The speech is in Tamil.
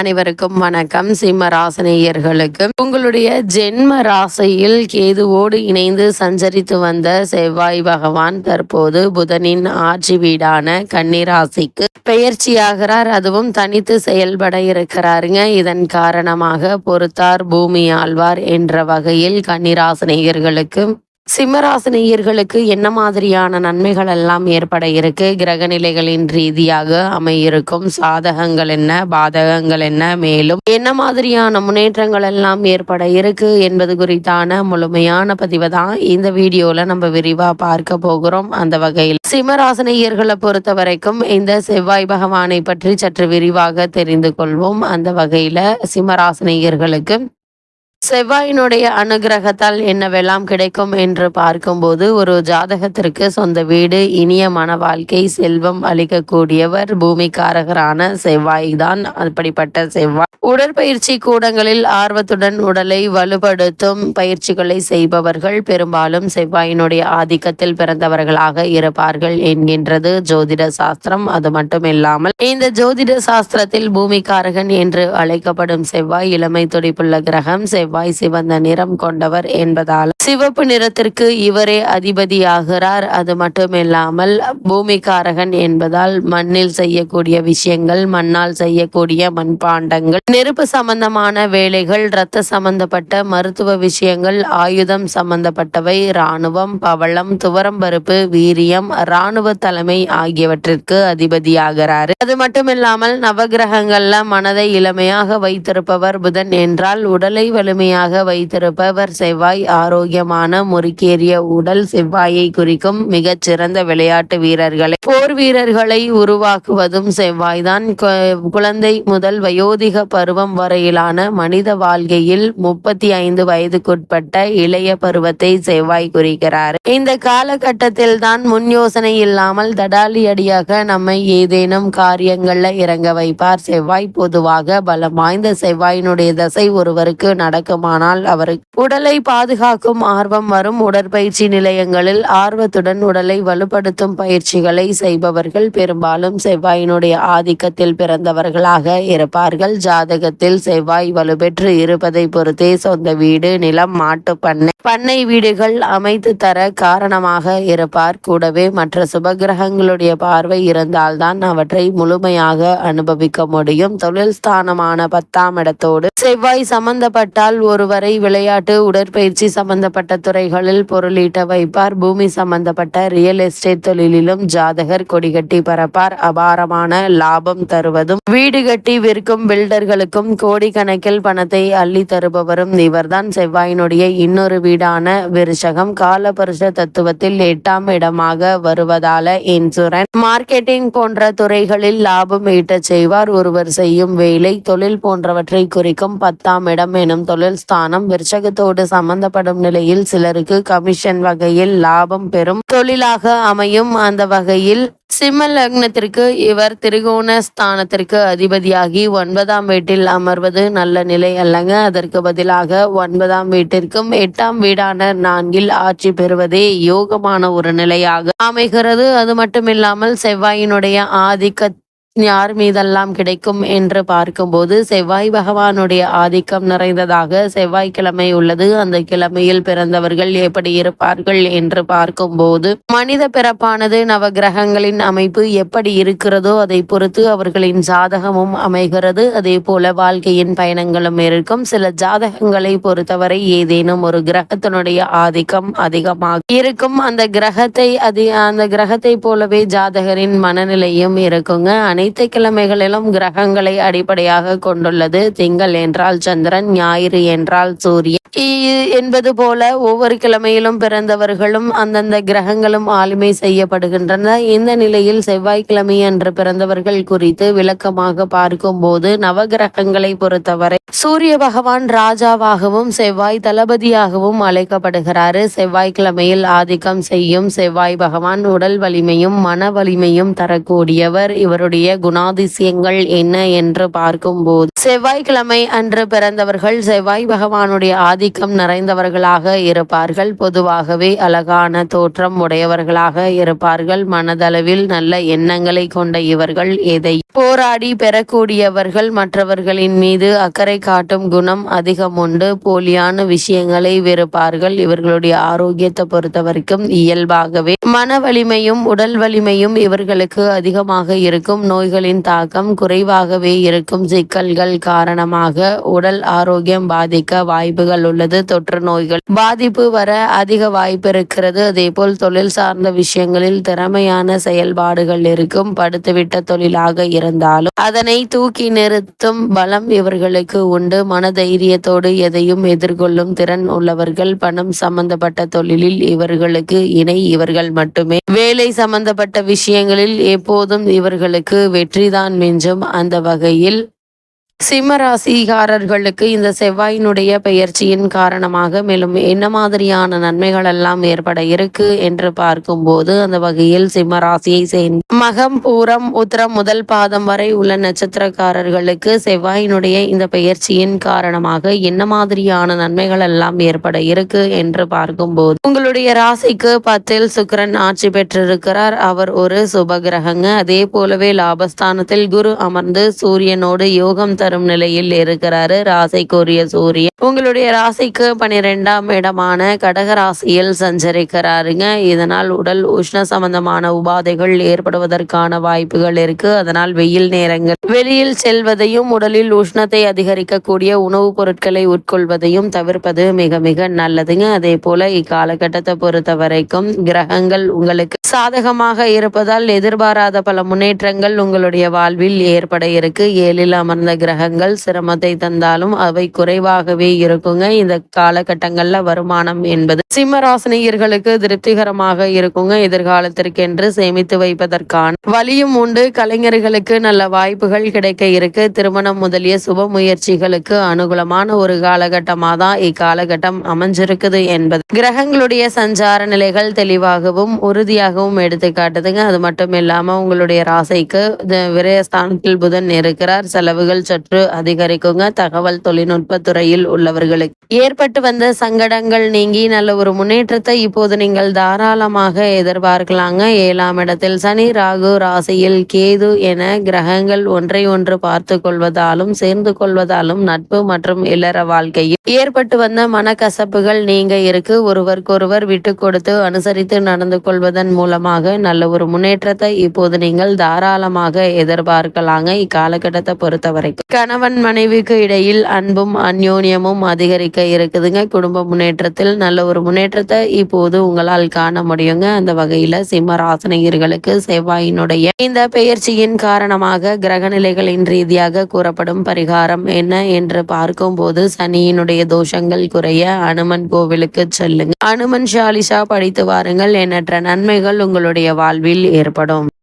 அனைவருக்கும் வணக்கம். சிம்ம ராசினியர்களுக்கு உங்களுடைய ஜென்ம ராசியில் கேதுவோடு இணைந்து சஞ்சரித்து வந்த செவ்வாய் பகவான் தற்போது புதனின் ஆட்சி வீடான கன்னிராசிக்கு பெயர்ச்சியாகிறார் அதுவும் தனித்து செயல்பட இருக்கிறாருங்க. இதன் காரணமாக பொறுத்தார் பூமி ஆழ்வார் என்ற வகையில் கன்னிராசினியர்களுக்கு சிம்மராசினியர்களுக்கு என்ன மாதிரியான நன்மைகள் எல்லாம் ஏற்பட இருக்கு? கிரக நிலைகளின் ரீதியாக அமையிருக்கும். சாதகங்கள் என்ன? பாதகங்கள் என்ன? மேலும் என்ன மாதிரியான முன்னேற்றங்கள் எல்லாம் ஏற்பட இருக்கு என்பது குறித்தான முழுமையான பதிவை தான் இந்த வீடியோல நம்ம விரிவா பார்க்க போகிறோம். அந்த வகையில் சிம்மராசினியர்களை பொறுத்த வரைக்கும் இந்த செவ்வாய் பகவானை பற்றி சற்று விரிவாக தெரிந்து கொள்வோம். அந்த வகையில சிம்மராசினியர்களுக்கு செவ்வாயினுடைய அனுகிரகத்தால் என்னவெல்லாம் கிடைக்கும் என்று பார்க்கும்போது ஒரு ஜாதகத்திற்கு சொந்த வீடு இனிய மன வாழ்க்கை செல்வம் அளிக்கக்கூடியவர் பூமிக்காரகரான செவ்வாய் தான் அப்படிப்பட்ட செவ்வாய் உடற்பயிற்சி கூடங்களில் ஆர்வத்துடன் உடலை வலுப்படுத்தும் பயிற்சிகளை செய்பவர்கள் பெரும்பாலும் செவ்வாயினுடைய ஆதிக்கத்தில் பிறந்தவர்களாக இருப்பார்கள் என்கின்றது ஜோதிட சாஸ்திரம். அது மட்டும் இல்லாமல் இந்த ஜோதிட சாஸ்திரத்தில் பூமிக்காரகன் என்று அழைக்கப்படும் செவ்வாய் இளமை துடிப்புள்ள கிரகம் செவ்வாய் சிவந்த நிறம் கொண்டவர் என்பதால் சிவப்பு நிறத்திற்கு இவரே அதிபதியாகிறார். அது மட்டுமில்லாமல் பூமிக்காரகன் என்பதால் மண்ணில் செய்யக்கூடிய விஷயங்கள் மண்ணால் செய்யக்கூடிய மண்பாண்டங்கள் நெருப்பு சம்பந்தமான வேலைகள் இரத்த சம்பந்தப்பட்ட மருத்துவ விஷயங்கள் ஆயுதம் சம்பந்தப்பட்டவை இராணுவம் பவளம் துவரம்பருப்பு வீரியம் இராணுவ தலைமை ஆகியவற்றிற்கு அதிபதியாகிறார். அது மட்டுமில்லாமல் நவகிரகங்கள்ல மனதை இளமையாக வைத்திருப்பவர் புதன் என்றால் உடலை வலிமையாக வைத்திருப்பவர் செவ்வாய் ஆரோக்கியமான முறுக்கேறிய உடல் செவ்வாயை குறிக்கும் மிகச் சிறந்த விளையாட்டு வீரர்களை போர் வீரர்களை உருவாக்குவதும் செவ்வாய்தான். தான் குழந்தை முதல் வயோதிக பருவம் வரையிலான மனித வாழ்க்கையில் முப்பத்தி ஐந்து வயதுக்குட்பட்ட இளைய பருவத்தை செவ்வாய் குறிக்கிறார். இந்த காலகட்டத்தில் தான் முன் யோசனை இல்லாமல் தடாலியடியாக நம்மை ஏதேனும் காரியங்கள்ல இறங்க வைப்பார். செவ்வாய் பொதுவாக பலம் வாய்ந்த செவ்வாயினுடைய தசை ஒருவருக்கு இருக்குமானால் அவருக்கு உடலை பாதுகாக்கும் ஆர்வம் வரும். உடற்பயிற்சி நிலையங்களில் ஆர்வத்துடன் உடலை வலுப்படுத்தும் பயிற்சிகளை செய்பவர்கள் பெரும்பாலும் செவ்வாயினுடைய ஆதிக்கத்தில் பிறந்தவர்களாக இருப்பார்கள். ஜாதகத்தில் செவ்வாய் வலுப்பெற்று இருப்பதை பொறுத்தே சொந்த வீடு நிலம் மாட்டு பண்ணை பண்ணை வீடுகள் அமைத்து தர காரணமாக இருப்பார். கூடவே மற்ற சுபகிரகங்களுடைய பார்வை இருந்தால்தான் அவற்றை முழுமையாக அனுபவிக்க முடியும். தொழில் ஸ்தானமான பத்தாம் இடத்தோடு செவ்வாய் சம்பந்தப்பட்டால் ஒருவரை விளையாட்டு உடற்பயிற்சி சம்பந்தப்பட்ட துறைகளில் பொருளீட்ட வைப்பார். பூமி சம்பந்தப்பட்ட ரியல் எஸ்டேட் தொழிலிலும் ஜாதகர் கொடிகட்டி பரப்பார் அபாரமான லாபம் தருவதும் வீடு கட்டி விற்கும் பில்டர்களுக்கும் கோடிக்கணக்கில் பணத்தை அள்ளி தருபவரும் இவர்தான். செவ்வாயினுடைய இன்னொரு வீடான விருஷகம் காலபருஷ தத்துவத்தில் எட்டாம் இடமாக வருவதால இன்சூரன்ஸ் மார்க்கெட்டிங் போன்ற துறைகளில் லாபம் ஈட்டச் செய்வார். ஒருவர் செய்யும் வேலை தொழில் போன்றவற்றை குறிக்கும் பத்தாம் இடம் எனும் தொழில் ஸ்தானம் விருச்சகத்தோடு சம்பந்தப்படும் நிலையில் சிலருக்கு கமிஷன் வகையில் லாபம் பெறும் தொழிலாக அமையும் அந்த வகையில் சிம்ம லக்னத்திற்கு இவர் திரிகோண ஸ்தானத்திற்கு அதிபதியாகி ஒன்பதாம் வீட்டில் அமர்வது நல்ல நிலை அல்லங்க. அதற்கு பதிலாக ஒன்பதாம் வீட்டிற்கும் எட்டாம் வீடான நான்கில் ஆட்சி பெறுவதே யோகமான ஒரு நிலையாக அமைகிறது. அது மட்டுமில்லாமல் செவ்வாயினுடைய ஆதிக்க யார் மீதெல்லாம் கிடைக்கும் என்று பார்க்கும்போது செவ்வாய் பகவானுடைய ஆதிக்கம் நிறைந்ததாக செவ்வாய்க்கிழமை உள்ளது. அந்த கிழமையில் பிறந்தவர்கள் எப்படி இருப்பார்கள் என்று பார்க்கும்போது மனித பிறப்பானது நவகிரகங்களின் அமைப்பு எப்படி இருக்கிறதோ அதை பொறுத்து அவர்களின் ஜாதகமும் அமைகிறது. அதே போல வாழ்க்கையின் பயணங்களும் இருக்கும். சில ஜாதகங்களை பொறுத்தவரை ஏதேனும் ஒரு கிரகத்தினுடைய ஆதிக்கம் அதிகமாக இருக்கும். அந்த கிரகத்தை அதி அந்த கிரகத்தை போலவே ஜாதகரின் மனநிலையும் இருக்குங்க. அனைத்து கிழமைகளிலும் கிரகங்களை அடிப்படையாக கொண்டுள்ளது. திங்கள் என்றால் சந்திரன் ஞாயிறு என்றால் சூரியன். இ- என்பது போல ஒவ்வொரு கிழமையிலும் பிறந்தவர்களும் அந்தந்த கிரகங்களும் ஆளுமை செய்யப்படுகின்றன. இந்த நிலையில் செவ்வாய்க்கிழமை அன்று பிறந்தவர்கள் குறித்து விளக்கமாக பார்க்கும்போது நவகிரகங்களை பொறுத்தவரை சூரிய பகவான் ராஜாவாகவும் செவ்வாய் தளபதியாகவும் அழைக்கப்படுகிறாரு. செவ்வாய்க்கிழமையில் ஆதிக்கம் செய்யும் செவ்வாய் பகவான் உடல் வலிமையும் மன வலிமையும் தரக்கூடியவர். இவருடைய குணாதிசயங்கள் என்ன என்று பார்க்கும்போது செவ்வாய்க்கிழமை அன்று பிறந்தவர்கள் செவ்வாய் பகவானுடைய ஆதிக்கம் நிறைந்தவர்களாக இருப்பார்கள். பொதுவாகவே அழகான தோற்றம் உடையவர்களாக இருப்பார்கள். மனதளவில் நல்ல எண்ணங்களை கொண்ட இவர்கள் எதை போராடி பெறக்கூடியவர்கள் மற்றவர்களின் மீது அக்கறை காட்டும் குணம் அதிகம் உண்டு. போலியான விஷயங்களை வெறுப்பார்கள். இவர்களுடைய ஆரோக்கியத்தை பொறுத்த வரைக்கும் இயல்பாகவே மன வலிமையும் உடல் வலிமையும் இவர்களுக்கு அதிகமாக இருக்கும். நோய்களின் தாக்கம் குறைவாகவே இருக்கும். சிக்கல்கள் காரணமாக உடல் ஆரோக்கியம் பாதிக்க வாய்ப்புகள் உள்ளது. தொற்று நோய்கள் பாதிப்பு வர அதிக வாய்ப்பு இருக்கிறது. அதேபோல் தொழில் சார்ந்த விஷயங்களில் திறமையான செயல்பாடுகள் இருக்கும். படுத்துவிட்ட தொழிலாக இருந்தாலும் அதனை தூக்கி நிறுத்தும் பலம் இவர்களுக்கு உண்டு. மன தைரியத்தோடு எதையும் எதிர்கொள்ளும் திறன் உள்ளவர்கள் பணம் சம்பந்தப்பட்ட தொழிலில் இவர்களுக்கு இணை. இவர்கள் மட்டுமே. வேலை சம்பந்தப்பட்ட விஷயங்களில் எப்போதும் இவர்களுக்கு வெற்றிதான் மிஞ்சும். அந்த வகையில் சிம்மராசிகாரர்களுக்கு இந்த செவ்வாயினுடைய பெயர்ச்சியின் காரணமாக மேலும் என்ன மாதிரியான நன்மைகள் எல்லாம் ஏற்பட இருக்கு என்று பார்க்கும்போது அந்த வகையில் சிம்மராசியை சேர்ந்த மகம் பூரம் உத்திரம் முதல் பாதம் வரை உள்ள நட்சத்திரக்காரர்களுக்கு செவ்வாயினுடைய இந்த பெயர்ச்சியின் காரணமாக என்ன மாதிரியான நன்மைகள் எல்லாம் ஏற்பட இருக்கு என்று பார்க்கும்போது உங்களுடைய ராசிக்கு பத்தில் சுக்கிரன் ஆட்சி பெற்றிருக்கிறார். அவர் ஒரு சுபகிரகங்க அதே போலவே லாபஸ்தானத்தில் குரு அமர்ந்து சூரியனோடு யோகம் தரும் நிலையில் இருக்கிறாரு. ராசிக்குரிய சூரியன் உங்களுடைய ராசிக்கு பனிரெண்டாம் இடமான கடக ராசியில் சஞ்சரிக்கிறாருங்க. இதனால் உடல் உஷ்ண சம்பந்தமான உபாதைகள் ஏற்படுவதற்கான வாய்ப்புகள் இருக்கு. அதனால் வெயில் நேரங்கள் வெளியில் செல்வதையும் உடலில் உஷ்ணத்தை அதிகரிக்கக்கூடிய உணவுப் பொருட்களை உட்கொள்வதையும் தவிர்ப்பது மிக மிக நல்லதுங்க. அதே போல இக்காலகட்டத்தை பொறுத்த வரைக்கும் கிரகங்கள் உங்களுக்கு சாதகமாக இருப்பதால் எதிர்பாராத பல முன்னேற்றங்கள் உங்களுடைய வாழ்வில் ஏற்பட இருக்கு. ஏழில் அமர்ந்த கிரகங்கள் சிரமத்தை தந்தாலும் அவை குறைவாகவே இருக்குங்க. இந்த காலகட்டங்கள்ல வருமானம் என்பது சிம்மராசினியர்களுக்கு திருப்திகரமாக இருக்குங்க. எதிர்காலத்திற்கென்று சேமித்து வைப்பதற்கான வழியும் உண்டு. கலைஞர்களுக்கு நல்ல வாய்ப்புகள் கிடைக்க இருக்கு. திருமணம் முதலிய சுப முயற்சிகளுக்கு அனுகூலமான ஒரு காலகட்டமாக தான் இக்காலகட்டம் அமைஞ்சிருக்குது என்பது கிரகங்களுடைய சஞ்சார நிலைகள் தெளிவாகவும் உறுதியாகவும் எடுத்து காட்டுதுங்க அது மட்டும் இல்லாம உங்களுடைய ராசைக்கு விரயஸ்தானத்தில் புதன் இருக்கிறார். செலவுகள் சற்று அதிகரிக்குங்க. தகவல் தொழில்நுட்ப துறையில் உள்ளவர்களுக்கு. ஏற்பட்டு வந்த சங்கடங்கள் நீங்கி நல்ல ஒரு முன்னேற்றத்தை இப்போது நீங்கள் தாராளமாக எதிர்பார்க்கலாங்க. ஏழாம் இடத்தில் சனி ராகு ராசியில் கேது என கிரகங்கள் ஒன்றை ஒன்று பார்த்து கொள்வதாலும் சேர்ந்து கொள்வதாலும் நட்பு மற்றும் இல்லற வாழ்க்கையில் ஏற்பட்டு வந்த மனக்கசப்புகள் நீங்க இருக்கு. ஒருவருக்கொருவர் விட்டு கொடுத்து அனுசரித்து நடந்து கொள்வதன் மூலமாக நல்ல ஒரு முன்னேற்றத்தை இப்போது நீங்கள் தாராளமாக எதிர்பார்க்கலாங்க. இக்காலகட்டத்தை பொறுத்த வரைக்கும் கணவன் மனைவிக்கு இடையில் அன்பும் அந்யோன்யமும் அதிகரிக்க இருக்குதுங்க. குடும்ப முன்னேற்றத்தில் நல்ல ஒரு முன்னேற்றத்தை இப்போது உங்களால் காண முடியுங்க. அந்த வகையில சிம்ம ராசனையர்களுக்கு செவ்வாயினுடைய இந்த பெயர்ச்சியின் காரணமாக கிரகநிலைகளின் ரீதியாக கூறப்படும் பரிகாரம் என்ன என்று பார்க்கும்போது சனியினுடைய தோஷங்கள் குறைய அனுமன் கோவிலுக்கு செல்லுங்க. அனுமன் ஷாலிஷா படித்து வாருங்கள். எண்ணற்ற நன்மைகள் உங்களுடைய வாழ்வில் ஏற்படும்.